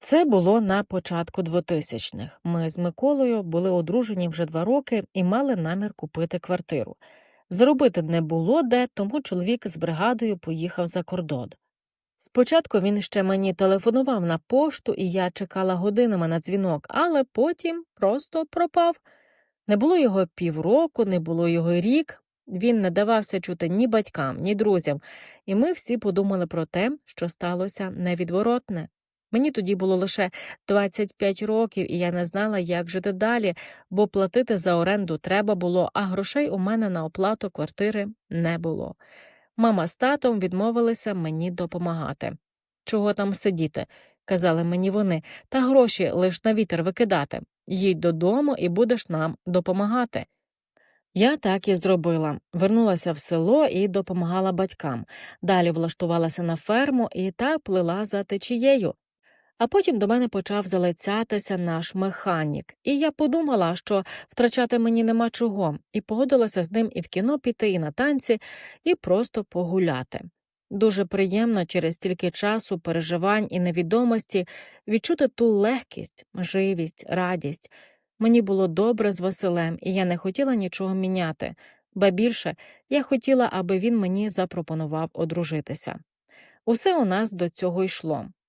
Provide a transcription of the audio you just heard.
Це було на початку 2000-х. Ми з Миколою були одружені вже два роки і мали намір купити квартиру. Заробити не було де, тому чоловік з бригадою поїхав за кордон. Спочатку він ще мені телефонував на пошту, і я чекала годинами на дзвінок, але потім просто пропав. Не було його півроку, не було його рік. Він не давався чути ні батькам, ні друзям, і ми всі подумали про те, що сталося невідворотне. Мені тоді було лише 25 років, і я не знала, як жити далі, бо платити за оренду треба було, а грошей у мене на оплату квартири не було. Мама з татом відмовилися мені допомагати. Чого там сидіти? казали мені вони, та гроші лиш на вітер викидати. Їдь додому і будеш нам допомагати. Я так і зробила. Вернулася в село і допомагала батькам. Далі влаштувалася на ферму і так плила за течією. А потім до мене почав залицятися наш механік, і я подумала, що втрачати мені нема чого, і погодилася з ним і в кіно піти, і на танці, і просто погуляти. Дуже приємно через стільки часу, переживань і невідомості відчути ту легкість, живість, радість. Мені було добре з Василем, і я не хотіла нічого міняти, ба більше я хотіла, аби він мені запропонував одружитися. Усе у нас до цього йшло.